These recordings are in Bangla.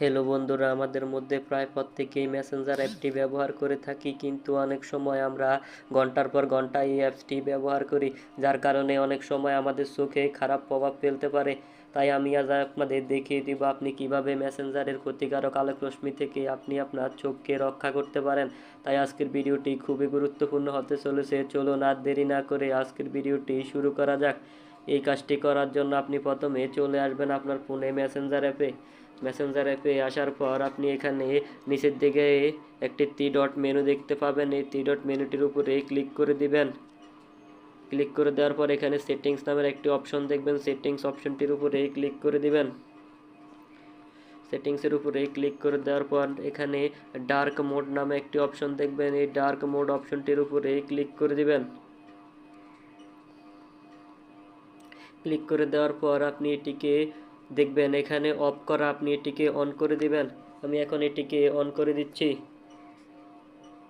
হ্যালো বন্ধুরা, আমাদের মধ্যে প্রায় প্রত্যেকেই মেসেঞ্জার অ্যাপটি ব্যবহার করে থাকি, কিন্তু অনেক সময় আমরা ঘণ্টার পর ঘণ্টা এই অ্যাপসটি ব্যবহার করি, যার কারণে অনেক সময় আমাদের চোখে খারাপ প্রভাব ফেলতে পারে। তাই আমি আজ আপনাদের দেখিয়ে দিব আপনি কীভাবে মেসেঞ্জারের ক্ষতিকারক আলোক রশ্মি থেকে আপনি আপনার চোখকে রক্ষা করতে পারেন। তাই আজকের ভিডিওটি খুবই গুরুত্বপূর্ণ হতে চলেছে। চলুন আর দেরি না করে আজকের ভিডিওটি শুরু করা যাক। এই কাজটি করার জন্য আপনি প্রথমে চলে আসবেন আপনার ফোনে মেসেঞ্জার অ্যাপে মেসেঞ্জার অ্যাপে আসার পর আপনি এখানে নিচের দিকে একটি টি ডট মেনু দেখতে পাবেন। এই টি ডট মেনুটির উপরে ক্লিক করে দিবেন। ক্লিক করে দেওয়ার পর এখানে সেটিংস নামের একটি অপশন দেখবেন। সেটিংস অপশনটির উপরে ক্লিক করে দিবেন। সেটিংসের উপরে ক্লিক করে দেওয়ার পর এখানে ডার্ক মোড নামে একটি অপশন দেখবেন। এই ডার্ক মোড অপশনটির উপরে ক্লিক করে দিবেন। ক্লিক করে দেওয়ার পর আপনি এটিকে দেখবেন, এখানে অফ করা আপনি এটিকে অন করে দিবেন। আমি এখন এটিকে অন করে দিচ্ছি।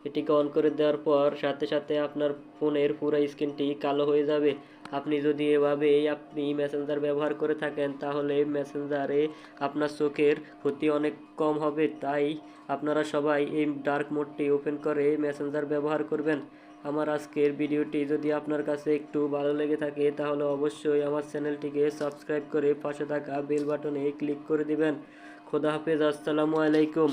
এটিকে অন করে দেওয়ার পর সাথে সাথে আপনার ফোনের পুরো স্ক্রিনটি কালো হয়ে যাবে। আপনি যদি এভাবে আপনি মেসেঞ্জার ব্যবহার করে থাকেন, তাহলে মেসেঞ্জারে আপনার চোখের ক্ষতি অনেক কম হবে। তাই আপনারা সবাই এই ডার্ক মোডটি ওপেন করে মেসেঞ্জার ব্যবহার করবেন। আমার আজকের ভিডিওটি যদি আপনার কাছে একটু ভালো লেগে থাকে, তাহলে অবশ্যই আমার চ্যানেলটিকে সাবস্ক্রাইব করে পাশে থাকা বেল বাটনে ক্লিক করে দিবেন। খোদা হাফেজ, আসসালামু আলাইকুম।